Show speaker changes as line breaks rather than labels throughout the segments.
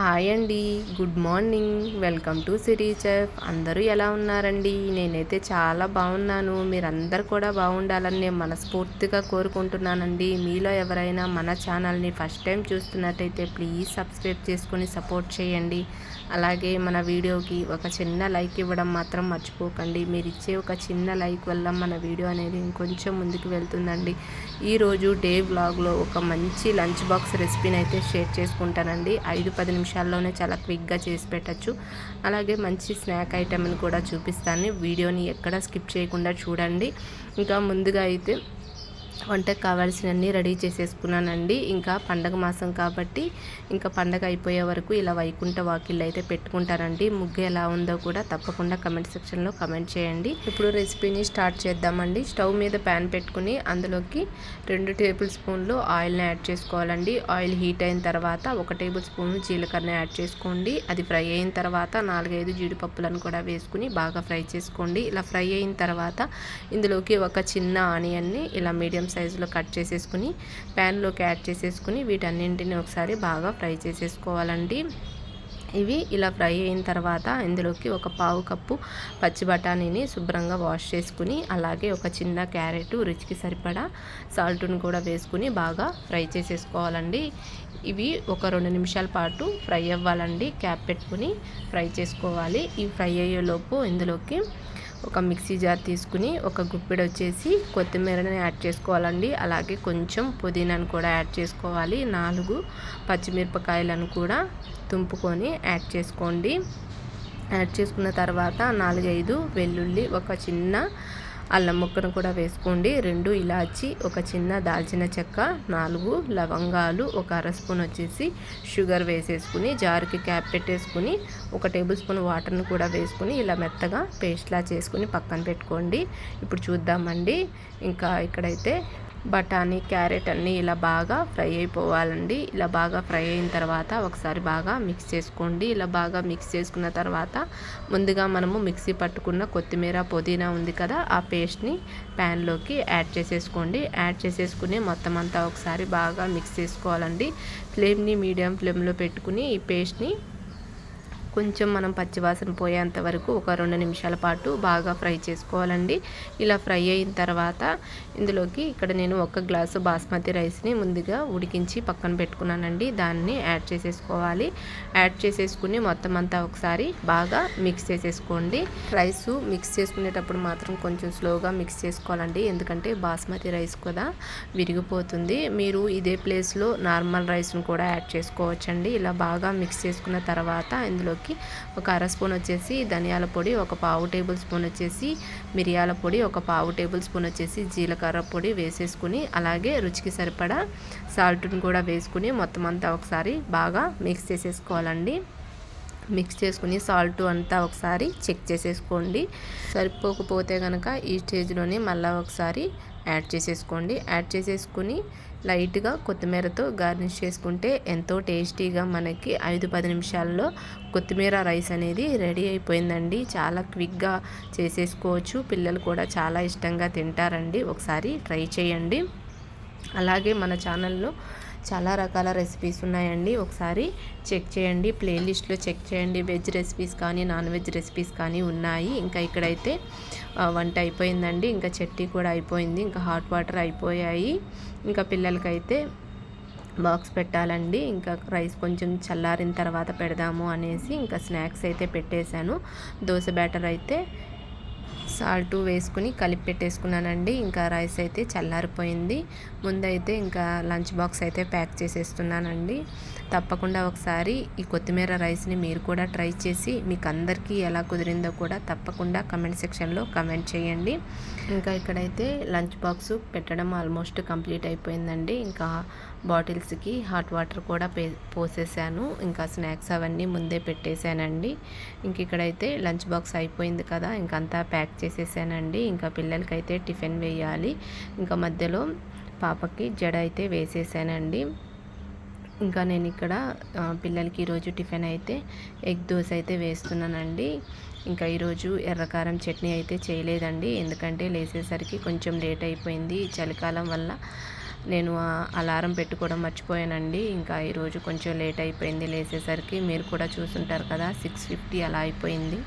Hi అండి. Good morning. Welcome to city chef. అందరూ ఎలా ఉన్నారండి? నేనైతే చాలా బాగున్నాను. మీరందరూ కూడా బాగుండాలని నేను మనస్ఫూర్తిగా కోరుకుంటున్నానండి. మీలో ఎవరైనా మన ఛానల్ని ఫస్ట్ టైం చూస్తున్నట్టయితే ప్లీజ్ సబ్స్క్రైబ్ చేసుకొని సపోర్ట్ చేయండి. అలాగే మన వీడియోకి ఒక చిన్న లైక్ ఇవ్వడం మాత్రం మర్చిపోకండి. మీరు ఇచ్చే ఒక చిన్న లైక్ వల్ల మన వీడియో అనేది ఇంకొంచెం ముందుకు వెళ్తుందండి. ఈరోజు డే వ్లాగ్లో ఒక మంచి లంచ్ బాక్స్ రెసిపీని అయితే షేర్ చేసుకుంటానండి. ఐదు పది నిమిషాల్లోనే చాలా క్విక్గా చేసి పెట్టచ్చు. అలాగే మంచి స్నాక్ ఐటెంని కూడా చూపిస్తాను. వీడియోని ఎక్కడ స్కిప్ చేయకుండా చూడండి. ఇంకా ముందుగా అయితే వంటకు కావాల్సినన్ని రెడీ చేసేసుకున్నానండి. ఇంకా పండగ మాసం కాబట్టి ఇంకా పండగ అయిపోయే వరకు ఇలా వైకుంఠ వాకిళ్ళు అయితే పెట్టుకుంటానండి. ముగ్గు ఎలా ఉందో కూడా తప్పకుండా కమెంట్ సెక్షన్లో కమెంట్ చేయండి. ఇప్పుడు రెసిపీని స్టార్ట్ చేద్దామండి. స్టవ్ మీద ప్యాన్ పెట్టుకుని అందులోకి రెండు టేబుల్ స్పూన్లు ఆయిల్ని యాడ్ చేసుకోవాలండి. ఆయిల్ హీట్ అయిన తర్వాత ఒక టేబుల్ స్పూన్ జీలకర్ర యాడ్ చేసుకోండి. అది ఫ్రై అయిన తర్వాత నాలుగైదు జీడిపప్పులను కూడా వేసుకుని బాగా ఫ్రై చేసుకోండి. ఇలా ఫ్రై అయిన తర్వాత ఇందులోకి ఒక చిన్న ఆనియన్ని ఇలా మీడియం సైజులో కట్ చేసేసుకుని ప్యాన్లోకి యాడ్ చేసేసుకుని వీటన్నింటిని ఒకసారి బాగా ఫ్రై చేసేసుకోవాలండి. ఇవి ఇలా ఫ్రై అయిన తర్వాత ఇందులోకి ఒక పావు కప్పు పచ్చి బఠానీని శుభ్రంగా వాష్ చేసుకుని అలాగే ఒక చిన్న క్యారెట్ రుచికి సరిపడా సాల్ట్ను కూడా వేసుకుని బాగా ఫ్రై చేసేసుకోవాలండి. ఇవి ఒక రెండు నిమిషాల పాటు ఫ్రై అవ్వాలండి. క్యాప్ పెట్టుకుని ఫ్రై చేసుకోవాలి. ఈ ఫ్రై అయ్యేలోపు ఇందులోకి ఒక మిక్సీ జార్ తీసుకుని ఒక గుప్పిడి వచ్చేసి కొత్తిమీరని యాడ్ చేసుకోవాలండి. అలాగే కొంచెం పుదీనాను కూడా యాడ్ చేసుకోవాలి. నాలుగు పచ్చిమిరపకాయలను కూడా తుంపుకొని యాడ్ చేసుకోండి. యాడ్ చేసుకున్న తర్వాత నాలుగైదు వెల్లుల్లి ఒక చిన్న అల్లం ముక్కను కూడా వేసుకోండి. రెండు ఇలాచి ఒక చిన్న దాల్చిన చెక్క నాలుగు లవంగాలు ఒక అర స్పూన్ వచ్చేసి షుగర్ వేసేసుకుని జారుకి క్యాప్ పెట్టేసుకుని ఒక టేబుల్ స్పూన్ వాటర్ని కూడా వేసుకుని ఇలా మెత్తగా పేస్ట్లా చేసుకుని పక్కన పెట్టుకోండి. ఇప్పుడు చూద్దామండి. ఇంకా ఇక్కడైతే బఠానీ క్యారెట్ అన్నీ ఇలా బాగా ఫ్రై అయిపోవాలండి. ఇలా బాగా ఫ్రై అయిన తర్వాత ఒకసారి బాగా మిక్స్ చేసుకోండి. ఇలా బాగా మిక్స్ చేసుకున్న తర్వాత ముందుగా మనము మిక్సీ పట్టుకున్న కొత్తిమీర పుదీనా ఉంది కదా ఆ పేస్ట్ని ప్యాన్లోకి యాడ్ చేసేసుకోండి. యాడ్ చేసేసుకుని మొత్తం అంతా ఒకసారి బాగా మిక్స్ చేసుకోవాలండి. ఫ్లేమ్ని మీడియం ఫ్లేమ్లో పెట్టుకుని ఈ పేస్ట్ని కొంచెం మనం పచ్చివాసన పోయేంత వరకు ఒక రెండు నిమిషాల పాటు బాగా ఫ్రై చేసుకోవాలండి. ఇలా ఫ్రై అయిన తర్వాత ఇందులోకి ఇక్కడ నేను ఒక గ్లాసు బాస్మతి రైస్ని ముందుగా ఉడికించి పక్కన పెట్టుకున్నానండి. దాన్ని యాడ్ చేసేసుకోవాలి. యాడ్ చేసేసుకుని మొత్తం అంతా ఒకసారి బాగా మిక్స్ చేసేసుకోండి. రైస్ మిక్స్ చేసుకునేటప్పుడు మాత్రం కొంచెం స్లోగా మిక్స్ చేసుకోవాలండి. ఎందుకంటే బాస్మతి రైస్ కూడా విరిగిపోతుంది. మీరు ఇదే ప్లేస్లో నార్మల్ రైస్ను కూడా యాడ్ చేసుకోవచ్చండి. ఇలా బాగా మిక్స్ చేసుకున్న తర్వాత ఇందులోకి ఇందులోకి ఒక అర స్పూన్ వచ్చేసి ధనియాల పొడి ఒక పావు టేబుల్ స్పూన్ వచ్చేసి మిరియాల పొడి ఒక పావు టేబుల్ స్పూన్ వచ్చేసి జీలకర్ర పొడి వేసేసుకుని అలాగే రుచికి సరిపడా సాల్ట్ని కూడా వేసుకుని మొత్తం అంతా ఒకసారి బాగా మిక్స్ చేసేసుకోవాలండి. మిక్స్ చేసుకుని సాల్ట్ అంతా ఒకసారి చెక్ చేసేసుకోండి. సరిపోకపోతే కనుక ఈ స్టేజ్లోనే మళ్ళీ ఒకసారి యాడ్ చేసేసుకోండి. యాడ్ చేసేసుకుని లైట్గా కొత్తిమీరతో గార్నిష్ చేసుకుంటే ఎంతో టేస్టీగా మనకి ఐదు పది నిమిషాల్లో కొత్తిమీర రైస్ అనేది రెడీ అయిపోయిందండి. చాలా క్విక్గా చేసేసుకోవచ్చు. పిల్లలు కూడా చాలా ఇష్టంగా తింటారండి. ఒకసారి ట్రై చేయండి. అలాగే మన ఛానల్లో చాలా రకాల రెసిపీస్ ఉన్నాయండి. ఒకసారి చెక్ చేయండి. ప్లేలిస్ట్లో చెక్ చేయండి. వెజ్ రెసిపీస్ కానీ నాన్ వెజ్ రెసిపీస్ కానీ ఉన్నాయి. ఇంకా ఇక్కడైతే వంట అయిపోయిందండి. ఇంకా చట్నీ కూడా అయిపోయింది. ఇంకా హాట్ వాటర్ అయిపోయాయి. ఇంకా పిల్లలకైతే బాక్స్ పెట్టాలండి. ఇంకా రైస్ కొంచెం చల్లారిన తర్వాత పెడదాము అనేసి ఇంకా స్నాక్స్ అయితే పెట్టేశాను. దోశ బ్యాటర్ అయితే సాల్ట్ వేసుకుని కలిపి పెట్టేసుకున్నానండి. ఇంకా రైస్ అయితే చల్లారిపోయింది. ముందైతే ఇంకా లంచ్ బాక్స్ అయితే ప్యాక్ చేసేస్తున్నానండి. తప్పకుండా ఒకసారి ఈ కొత్తిమీర రైస్ని మీరు కూడా ట్రై చేసి మీకు అందరికీ ఎలా కుదిరిందో కూడా తప్పకుండా కమెంట్ సెక్షన్లో కమెంట్ చేయండి. ఇంకా ఇక్కడైతే లంచ్ బాక్స్ పెట్టడం ఆల్మోస్ట్ కంప్లీట్ అయిపోయిందండి. ఇంకా బాటిల్స్కి హాట్ వాటర్ కూడా పే పోసేసాను. ఇంకా స్నాక్స్ అవన్నీ ముందే పెట్టేశానండి. ఇంక ఇక్కడైతే లంచ్ బాక్స్ అయిపోయింది కదా ఇంకంతా ప్యాక్ చేసి వేసేసానండి. ఇంకా పిల్లలకైతే టిఫిన్ వేయాలి. ఇంకా మధ్యలో పాపకి జడ అయితే వేసేసానండి. ఇంకా నేను ఇక్కడ పిల్లలకి ఈరోజు టిఫిన్ అయితే ఎగ్ దోశ అయితే వేస్తున్నానండి. ఇంకా ఈరోజు ఎర్రకారం చట్నీ అయితే చేయలేదండి. ఎందుకంటే లేసేసరికి కొంచెం లేట్ అయిపోయింది. చలికాలం వల్ల నేను అలారం పెట్టుకోవడం మర్చిపోయానండి. ఇంకా ఈరోజు కొంచెం లేట్ అయిపోయింది లేసేసరికి. మీరు కూడా చూసుంటారు కదా సిక్స్ ఫిఫ్టీ అలా అయిపోయింది.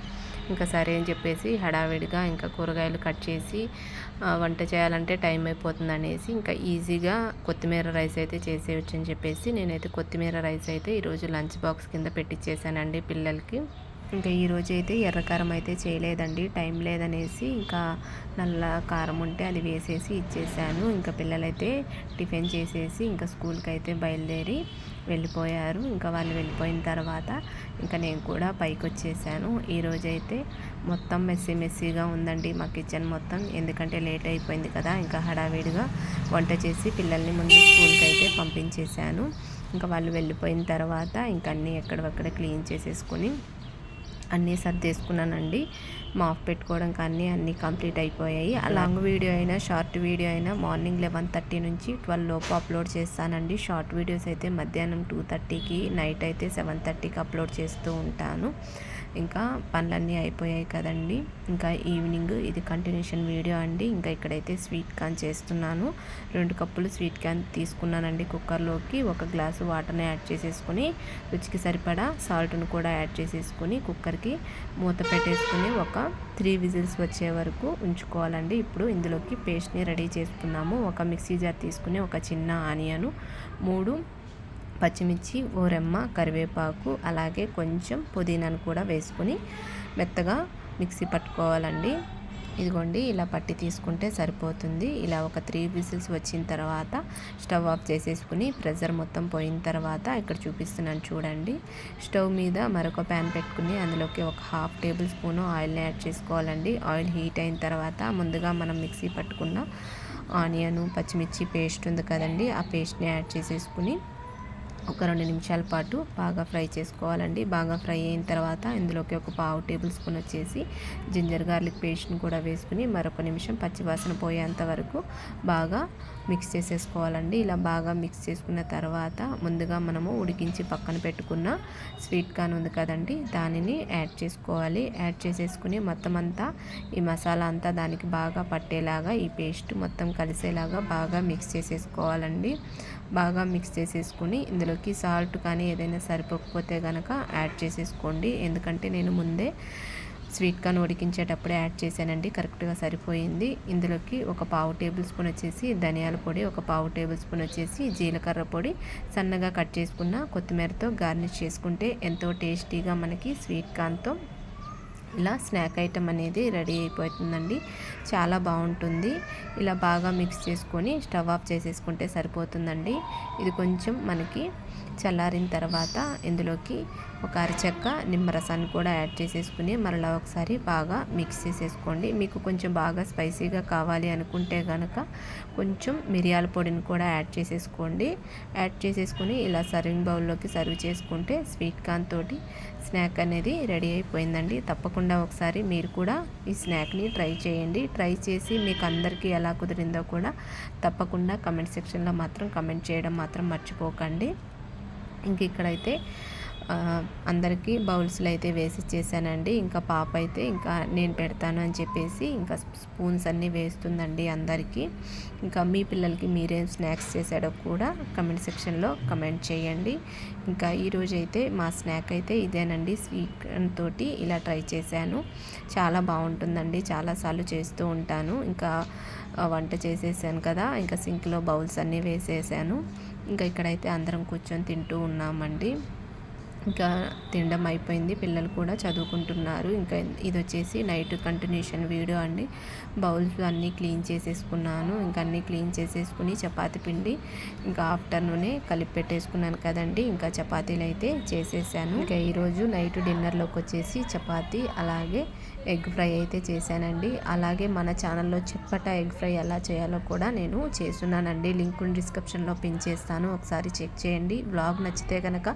ఇంకా సరే అని చెప్పేసి హడావిడిగా ఇంకా కూరగాయలు కట్ చేసి వంట చేయాలంటే టైం అయిపోతుంది అనేసి ఇంకా ఈజీగా కొత్తిమీర రైస్ అయితే చేసేయచ్చు అని చెప్పేసి నేనైతే కొత్తిమీర రైస్ అయితే ఈరోజు లంచ్ బాక్స్ కింద పెట్టించేసానండి పిల్లలకి. ఇంకా ఈరోజు అయితే ఎర్రకారం అయితే చేయలేదండి. టైం లేదనేసి ఇంకా నల్ల కారం ఉంటే అది వేసేసి ఇచ్చేసాను. ఇంకా పిల్లలైతే టిఫిన్ చేసేసి ఇంకా స్కూల్కి అయితే బయలుదేరి వెళ్ళిపోయారు. ఇంకా వాళ్ళు వెళ్ళిపోయిన తర్వాత ఇంకా నేను కూడా పైకి వచ్చేసాను ఈరోజైతే మొత్తం మెస్సీ మెస్సీగా ఉందండి మా కిచెన్ మొత్తం. ఎందుకంటే లేట్ అయిపోయింది కదా ఇంకా హడావిడిగా వంట చేసి పిల్లల్ని ముందు స్కూల్కి అయితే పంపించేశాను ఇంకా వాళ్ళు వెళ్ళిపోయిన తర్వాత ఇంకా అన్నీ ఎక్కడక్కడ క్లీన్ చేసేసుకొని అన్నీ సర్దేసుకున్నానండి మాఫ్ పెట్టుకోవడం కానీ అన్నీ కంప్లీట్ అయిపోయాయి. లాంగ్ వీడియో అయినా షార్ట్ వీడియో అయినా మార్నింగ్ లెవెన్ థర్టీ నుంచి ట్వెల్వ్ లోపు అప్లోడ్ చేస్తానండి. షార్ట్ వీడియోస్ అయితే మధ్యాహ్నం టూ థర్టీకి నైట్ అయితే సెవెన్ థర్టీకి అప్లోడ్ చేస్తూ ఉంటాను. ఇంకా పనులన్నీ అయిపోయాయి కదండి. ఇంకా ఈవినింగ్ ఇది కంటిన్యూషన్ వీడియో అండి. ఇంకా ఇక్కడైతే స్వీట్ కార్న్ చేస్తున్నాను. రెండు కప్పులు స్వీట్ కాన్ తీసుకున్నానండి కుక్కర్లోకి ఒక గ్లాసు వాటర్ని యాడ్ చేసేసుకుని రుచికి సరిపడా సాల్ట్ను కూడా యాడ్ చేసేసుకుని కుక్కర్కి మూత పెట్టేసుకుని ఒక త్రీ విజిల్స్ వచ్చే వరకు ఉంచుకోవాలండి. ఇప్పుడు ఇందులోకి పేస్ట్ని రెడీ చేసుకున్నాము ఒక మిక్సీ జార్ తీసుకుని ఒక చిన్న ఆనియను మూడు పచ్చిమిర్చి ఓరెమ్మ కరివేపాకు అలాగే కొంచెం పుదీనాను కూడా వేసుకొని మెత్తగా మిక్సీ పట్టుకోవాలండి. ఇదిగోండి ఇలా పట్టి తీసుకుంటే సరిపోతుంది. ఇలా ఒక త్రీ విసిల్స్ వచ్చిన తర్వాత స్టవ్ ఆఫ్ చేసేసుకుని ప్రెషర్ మొత్తం పోయిన తర్వాత ఇక్కడ చూపిస్తున్నాను చూడండి. స్టవ్ మీద మరొక ప్యాన్ పెట్టుకుని అందులోకి ఒక హాఫ్ టేబుల్ స్పూన్ ఆయిల్ని యాడ్ చేసుకోవాలండి. ఆయిల్ హీట్ అయిన తర్వాత ముందుగా మనం మిక్సీ పట్టుకున్న ఆనియన్ పచ్చిమిర్చి పేస్ట్ ఉంది కదండి ఆ పేస్ట్ని యాడ్ చేసేసుకుని ఒక రెండు నిమిషాల పాటు బాగా ఫ్రై చేసుకోవాలండి. బాగా ఫ్రై అయిన తర్వాత ఇందులోకి ఒక పావు టేబుల్ స్పూన్ వచ్చేసి జింజర్ గార్లిక్ పేస్ట్ని కూడా వేసుకుని మరొక నిమిషం పచ్చివాసన పోయేంత వరకు బాగా మిక్స్ చేసేసుకోవాలండి. ఇలా బాగా మిక్స్ చేసుకున్న తర్వాత ముందుగా మనము ఉడికించి పక్కన పెట్టుకున్న స్వీట్ కార్న్ ఉంది కదండి దానిని యాడ్ చేసుకోవాలి. యాడ్ చేసేసుకుని మొత్తం అంతా ఈ మసాలా అంతా దానికి బాగా పట్టేలాగా ఈ పేస్ట్ మొత్తం కలిసేలాగా బాగా మిక్స్ చేసేసుకోవాలండి. బాగా మిక్స్ చేసేసుకుని ఇందులోకి సాల్ట్ కానీ ఏదైనా సరిపోకపోతే కనుక యాడ్ చేసేసుకోండి. ఎందుకంటే నేను ముందే స్వీట్ కార్న్ ఉడికించేటప్పుడే యాడ్ చేశానండి. కరెక్ట్గా సరిపోయింది. ఇందులోకి ఒక పావు టేబుల్ స్పూన్ వచ్చేసి ధనియాల పొడి ఒక పావు టేబుల్ స్పూన్ వచ్చేసి జీలకర్ర పొడి సన్నగా కట్ చేసుకున్న కొత్తిమీరతో గార్నిష్ చేసుకుంటే ఎంతో టేస్టీగా మనకి స్వీట్ కార్న్తో ఇలా స్నాక్ ఐటమ్ అనేది రెడీ అయిపోతుందండి. చాలా బాగుంటుంది. ఇలా బాగా మిక్స్ చేసుకొని స్టవ్ ఆఫ్ చేసేసుకుంటే సరిపోతుందండి. ఇది కొంచెం మనకి చల్లారిన తర్వాత ఇందులోకి ఒక అరచెక్క నిమ్మరసాన్ని కూడా యాడ్ చేసేసుకుని మరలా ఒకసారి బాగా మిక్స్ చేసేసుకోండి. మీకు కొంచెం బాగా స్పైసీగా కావాలి అనుకుంటే కనుక కొంచెం మిరియాల పొడిని కూడా యాడ్ చేసేసుకోండి. యాడ్ చేసేసుకుని ఇలా సర్వింగ్ బౌల్లోకి సర్వ్ చేసుకుంటే స్వీట్ కార్న్ తోటి స్నాక్ అనేది రెడీ అయిపోయిందండి. తప్పకుండా ఒకసారి మీరు కూడా ఈ స్నాక్ని ట్రై చేయండి. ట్రై చేసి మీకు అందరికీ ఎలా కుదిరిందో కూడా తప్పకుండా కమెంట్ సెక్షన్లో మాత్రం కమెంట్ చేయడం మాత్రం మర్చిపోకండి. ఇంక ఇక్కడైతే అందరికీ బౌల్స్లో అయితే వేసి ఇచ్చేసానండి. ఇంకా పాప అయితే ఇంకా నేను పెడతాను అని చెప్పేసి ఇంకా స్పూన్స్ అన్నీ వేస్తుందండి అందరికీ. ఇంకా మీ పిల్లలకి మీరేం స్నాక్స్ చేశాడో కూడా కమెంట్ సెక్షన్లో కమెంట్ చేయండి. ఇంకా ఈరోజు అయితే మా స్నాక్ అయితే ఇదేనండి స్వీట్ తోటి ఇలా ట్రై చేశాను. చాలా బాగుంటుందండి చాలాసార్లు చేస్తూ ఉంటాను. ఇంకా వంట చేసేసాను కదా ఇంకా సింక్లో బౌల్స్ అన్నీ వేసేసాను. ఇంకా ఇక్కడైతే అందరం కూర్చొని తింటూ ఉన్నామండి. ఇంకా తినడం అయిపోయింది. పిల్లలు కూడా చదువుకుంటున్నారు. ఇంకా ఇది వచ్చేసి నైట్ కంటిన్యూషన్ వీడియో అండి. బౌల్స్ అన్నీ క్లీన్ చేసేసుకున్నాను. ఇంకా అన్నీ క్లీన్ చేసేసుకుని చపాతి పిండి ఇంకా ఆఫ్టర్నూనే కలిపి పెట్టేసుకున్నాను కదండి. ఇంకా చపాతీలు అయితే చేసేసాను. ఇంకా ఈరోజు నైట్ డిన్నర్లోకి వచ్చేసి చపాతి అలాగే ఎగ్ ఫ్రై అయితే చేశానండి. అలాగే మన ఛానల్లో చెప్పట ఎగ్ ఫ్రై ఎలా చేయాలో కూడా నేను చేస్తున్నానండి. లింక్ డిస్క్రిప్షన్లో పిన్ చేస్తాను. ఒకసారి చెక్ చేయండి. బ్లాగ్ నచ్చితే కనుక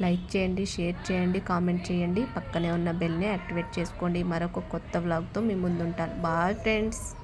లైక్ చేయండి షేర్ చేయండి కామెంట్ చేయండి. పక్కనే ఉన్న బెల్ని యాక్టివేట్ చేసుకోండి. మరొక కొత్త బ్లాగ్తో మీ ముందుంటాను. Bye friends.